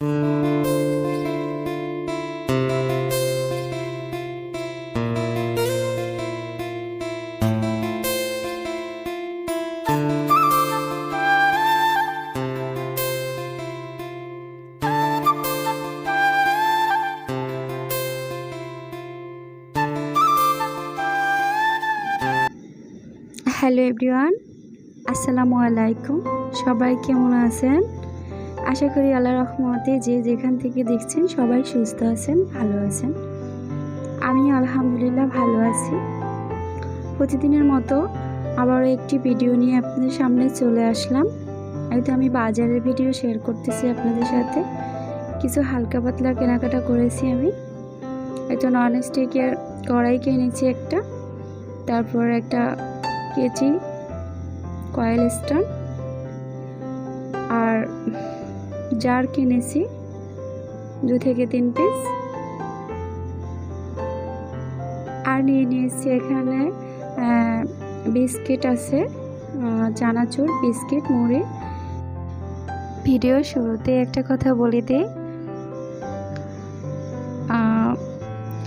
Hello everyone আসসালামু আলাইকুম সবাই কেমন আছেন? আশা করি আল্লাহ রহমতে যে যেখান থেকে দেখছেন সবাই সুস্থ আছেন, ভালো আছেন। আমি আলহামদুলিল্লাহ ভালো আছি। প্রতিদিনের মতো আবারও একটি ভিডিও নিয়ে আপনাদের সামনে চলে আসলাম। হয়তো আমি বাজারের ভিডিও শেয়ার করতেছি আপনাদের সাথে। কিছু হালকা পাতলা কেনাকাটা করেছি আমি। হয়তো নন স্টিকের কড়াই কিনেছি একটা, তারপর একটা কেজি কয়েল স্টার জার কিনেছি। দু থেকে তিন পিস আর নিয়ে নিয়েছি এখানে বিস্কিট আছে চানাচুর, বিস্কিট, মুড়ি। ভিডিও শুরুতে একটা কথা বলে দিই।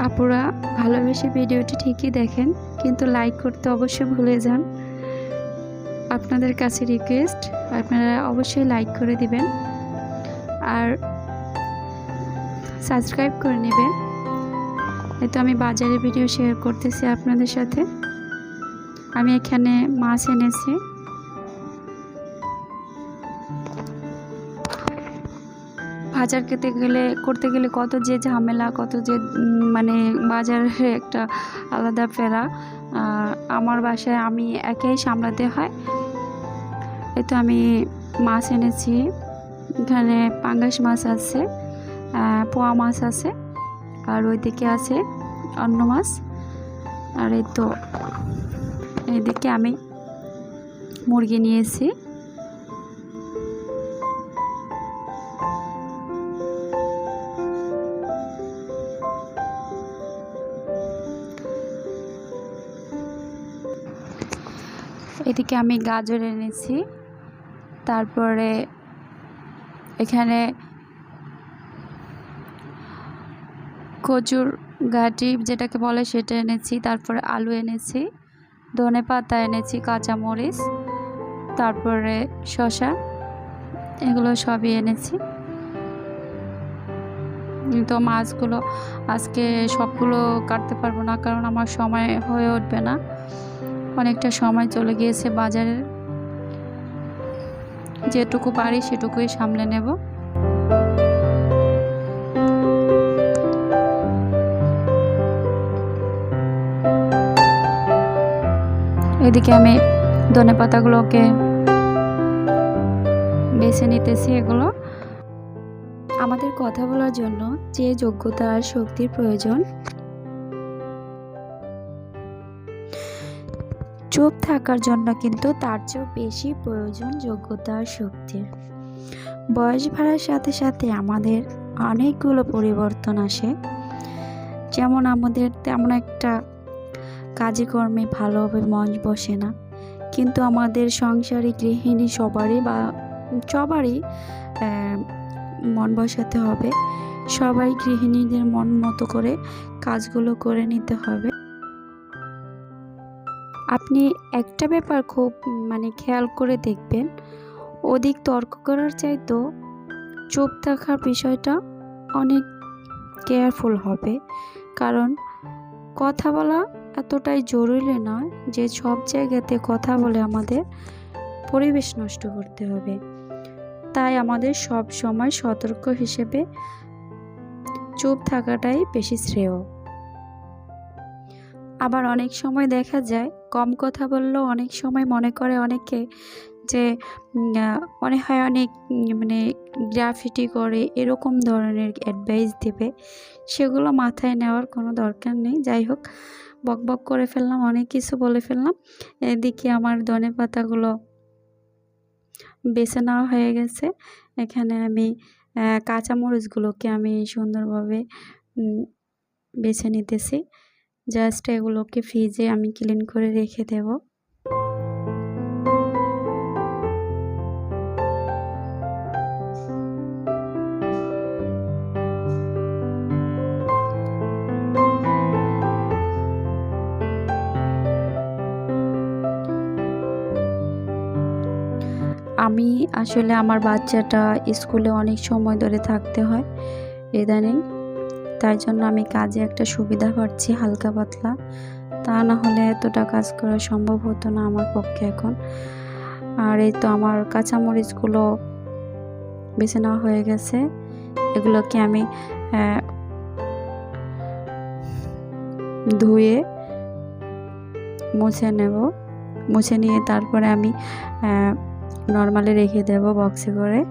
আপুরা ভালোবেসে ভিডিওটি ঠিকই দেখেন, কিন্তু লাইক করতে অবশ্যই ভুলে যান। আপনাদের কাছে রিকোয়েস্ট আপনারা অবশ্যই লাইক করে দিবেন। আর সাবস্ক্রাইব করে নেবেন হয়তো আমি বাজারে ভিডিও শেয়ার করতেছি আপনাদের সাথে। আমি এখানে মাছ এনেছি। বাজার খেতে গেলে, করতে গেলে কত যে ঝামেলা, কত যে মানে বাজারে একটা আলাদা ফেরা। আমার বাসায় আমি একাই সামলাতে হয়। এই তো আমি মাছ এনেছি। এখানে পাঙ্গাস মাছ আছে পোয়া মাছ আছে, আর ওইদিকে আছে অন্য মাছ। আর এই তো এইদিকে আমি মুরগি নিয়েছি। এদিকে আমি গাজর এনেছি, তারপরে এখানে কচুর গাটি যেটাকে বলে সেটা এনেছি, তারপরে আলু এনেছি, ধনে পাতা এনেছি, কাঁচামরিচ, তারপরে শসা, এগুলো সবই এনেছি। তো মাছগুলো আজকে সবগুলো কাটতে পারব না, কারণ আমার সময় হয়ে উঠবে না। অনেকটা সময় চলে গিয়েছে বাজারের। যেটুকু পারি সেটুকুই সামলে নেব। এদিকে আমি ধনে পাতাগুলোকে বেছে নিতেছি এগুলো। আমাদের কথা বলার জন্য যে যোগ্যতা আর শক্তির প্রয়োজন চুপ থাকার জন্য কিন্তু তার চেয়েও বেশি প্রয়োজন যোগ্যতা আর শক্তির। বয়স বাড়ার সাথে সাথে আমাদের অনেকগুলো পরিবর্তন আসে। যেমন আমাদের তেমন একটা কাজে কর্মে ভালোভাবে মন বসে না। কিন্তু আমাদের সংসারী গৃহিণী সবারই বা সবারই মন বসাতে হবে। সবাই গৃহিণীদের মন মতো করে কাজগুলো করে নিতে হবে। আপনি একটা ব্যাপার খুব মানে খেয়াল করে দেখবেন। অধিক তর্ক করার চাইতেও চুপ থাকার বিষয়টা অনেক কেয়ারফুল হবে। কারণ কথা বলা এতটাই জরুরি নয় যে সব জায়গাতে কথা বলে আমাদের পরিবেশ নষ্ট করতে হবে। তাই আমাদের সব সময় সতর্ক হিসেবে চুপ থাকাটাই বেশি শ্রেয়। আবার অনেক সময় দেখা যায়, কম কথা বললেও অনেক সময় মনে করে অনেকে যে মনে হয় অনেক মানে গ্রাফিটি করে এরকম ধরনের অ্যাডভাইস দেবে। সেগুলো মাথায় নেওয়ার কোনো দরকার নেই। যাই হোক, বক বক করে ফেললাম, অনেক কিছু বলে ফেললাম। এদিকে আমার ধনে পাতাগুলো বেছে নেওয়া হয়ে গেছে। এখানে আমি কাঁচামরিচগুলোকে আমি সুন্দরভাবে বেছে নিতেছি। জাস্ট এগুলোকে ফ্রিজে আমি ক্লিন করে রেখে দেব। আমি আসলে আমার বাচ্চাটা স্কুলে অনেক সময় ধরে থাকতে হয়, ইদানিং। তাই জন্য আমি কাজে একটা সুবিধা পাচ্ছি হালকা পাতলা। তা না হলে এতটা কাজ করা সম্ভব হতো না আমার পক্ষে এখন। আর এই তো আমার কাঁচামরিচগুলো বেছে নেওয়া হয়ে গেছে। এগুলোকে আমি ধুয়ে মুছে নেব। মুছে নিয়ে তারপরে আমি নর্মালি রেখে দেব বক্সে করে।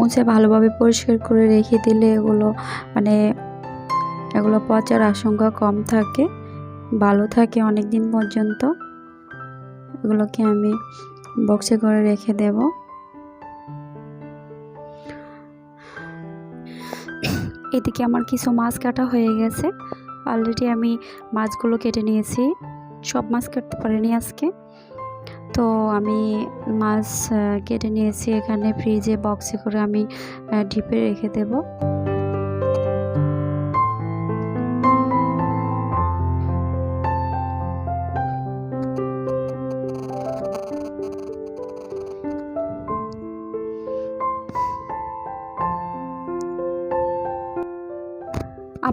মুছে ভালোভাবে পরিষ্কার করে রেখে দিলে এগুলো মানে এগুলো পচার আশঙ্কা কম থাকে, ভালো থাকে অনেক দিন পর্যন্ত। এগুলোকে আমি বক্সে করে রেখে দেব। এদিকে আমার কিছু মাছ কাটা হয়ে গেছে। অলরেডি আমি মাছগুলো কেটে নিয়েছি। সব মাছ কাটতে পারিনি আজকে। তো আমি মাছ কেটে নিয়েছি এখানে ফ্রিজে বক্সে করে আমি ডিপে রেখে দেব।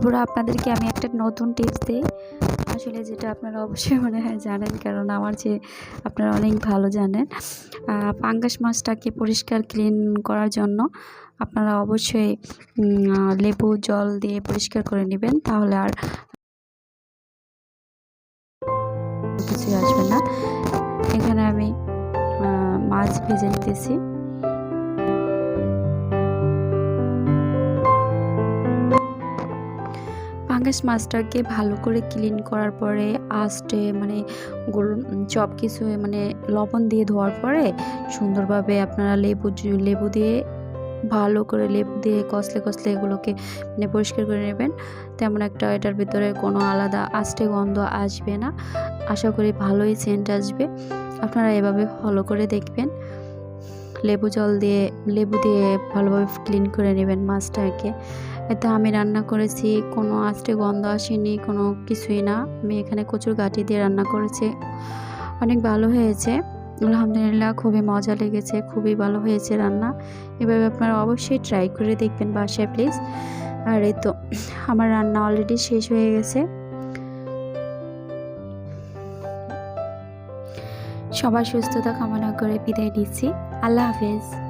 আবারও আপনাদেরকে আমি একটা নতুন টিপস দিই। আসলে যেটা আপনারা অবশ্যই মনে হয় জানেন, কারণ আমার যে আপনারা অনেক ভালো জানেন পাঙ্গাস মাছটাকে পরিষ্কার ক্লিন করার জন্য আপনারা অবশ্যই লেবু, জল দিয়ে পরিষ্কার করে নেবেন, তাহলে আর কিছুই আসবে না। এখানে আমি মাছ ভেজে নিতেছি। পাঙ্গাস মাছটাকে ভালো করে ক্লিন করার পরে আস্টে মানে সব কিছু মানে লবণ দিয়ে ধোয়ার পরে সুন্দরভাবে আপনারা লেবু লেবু দিয়ে ভালো করে লেবু দিয়ে কষলে কষলে এগুলোকে মানে পরিষ্কার করে নেবেন। তেমন একটা এটার ভিতরে কোনো আলাদা আস্তে গন্ধ আসবে না। আশা করি ভালোই সেন্ট আসবে। আপনারা এভাবে ফলো করে দেখবেন। লেবু জল দিয়ে, লেবু দিয়ে ভালোভাবে ক্লিন করে নেবেন মাছটাকে। এতে আমি রান্না করেছি, কোনো আস্তে গন্ধ আসেনি, কোনো কিছুই না। আমি এখানে কচুর গাঁটি দিয়ে রান্না করেছি। অনেক ভালো হয়েছে। আলহামদুলিল্লাহ খুবই মজা লেগেছে, খুবই ভালো হয়েছে রান্না। এভাবে আপনারা অবশ্যই ট্রাই করে দেখবেন বাসায় প্লিজ আর এই তো, আমার রান্না অলরেডি শেষ হয়ে গেছে। সবার সুস্থতা কামনা করে বিদায় নিচ্ছি। আল্লাহ হাফেজ।